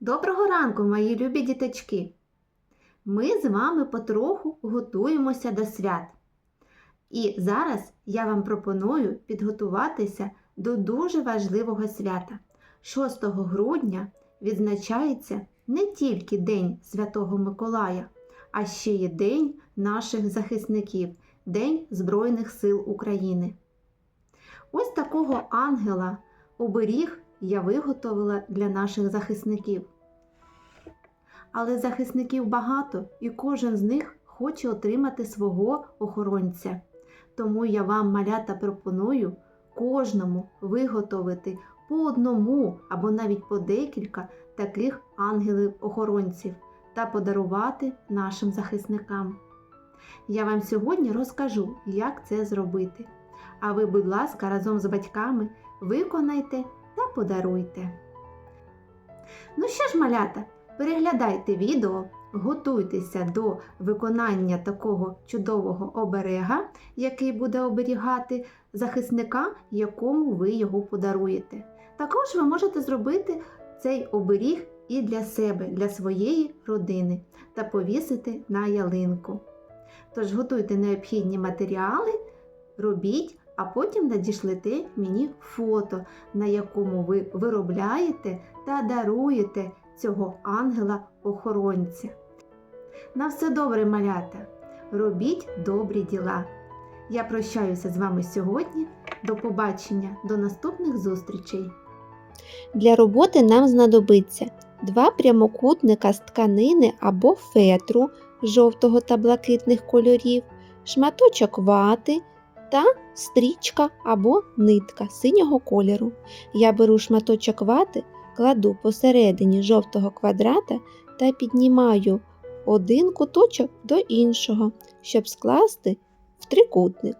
Доброго ранку, мої любі діточки! Ми з вами потроху готуємося до свят. І зараз я вам пропоную підготуватися до дуже важливого свята. 6 грудня відзначається не тільки День Святого Миколая, а ще й День наших захисників, День Збройних сил України. Ось такого ангела оберіг я виготовила для наших захисників. Але захисників багато, і кожен з них хоче отримати свого охоронця. Тому я вам, малята, пропоную кожному виготовити по одному або навіть по декілька таких ангелів-охоронців та подарувати нашим захисникам. Я вам сьогодні розкажу, як це зробити. А ви, будь ласка, разом з батьками виконайте подаруйте. Ну що ж, малята, переглядайте відео, готуйтеся до виконання такого чудового оберега, який буде оберігати захисника, якому ви його подаруєте. Також ви можете зробити цей оберіг і для себе, для своєї родини та повісити на ялинку. Тож готуйте необхідні матеріали, робіть, а потім надішлете мені фото, на якому ви виробляєте та даруєте цього ангела-охоронця. На все добре, малята! Робіть добрі діла! Я прощаюся з вами сьогодні. До побачення, до наступних зустрічей! Для роботи нам знадобиться два прямокутника з тканини або фетру жовтого та блакитних кольорів, шматочок вати та стрічка або нитка синього кольору. Я беру шматочок вати, кладу посередині жовтого квадрата та піднімаю один куточок до іншого, щоб скласти в трикутник.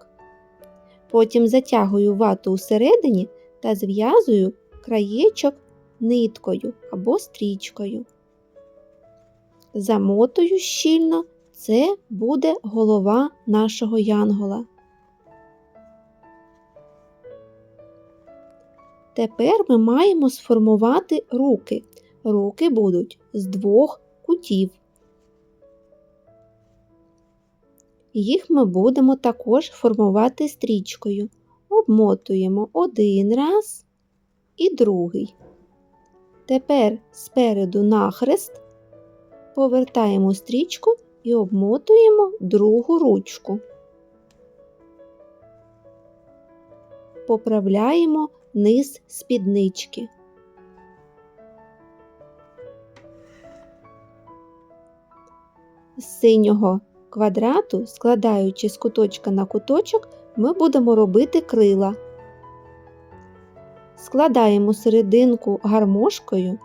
Потім затягую вату усередині та зв'язую краєчок ниткою або стрічкою. Замотую щільно, це буде голова нашого янгола. Тепер ми маємо сформувати руки. Руки будуть з двох кутів. Їх ми будемо також формувати стрічкою. Обмотуємо один раз і другий. Тепер спереду нахрест повертаємо стрічку і обмотуємо другу ручку. Поправляємо низ спіднички. З синього квадрату, складаючи з куточка на куточок, ми будемо робити крила. Складаємо серединку гармошкою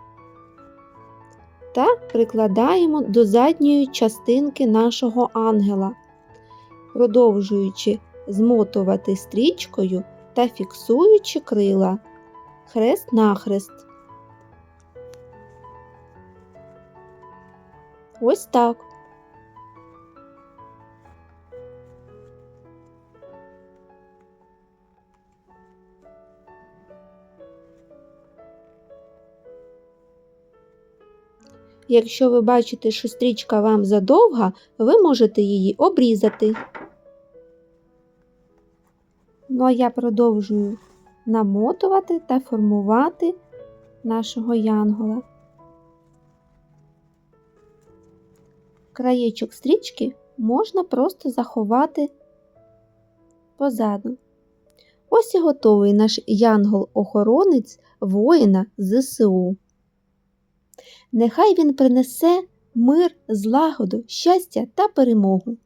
та прикладаємо до задньої частинки нашого ангела, продовжуючи змотувати стрічкою та фіксуючи крила хрест-нахрест. Ось так. Якщо ви бачите, що стрічка вам задовга, ви можете її обрізати. Ну а я продовжую намотувати та формувати нашого янгола. Краєчок стрічки можна просто заховати позаду. Ось і готовий наш янгол-охоронець воїна ЗСУ. Нехай він принесе мир, злагоду, щастя та перемогу.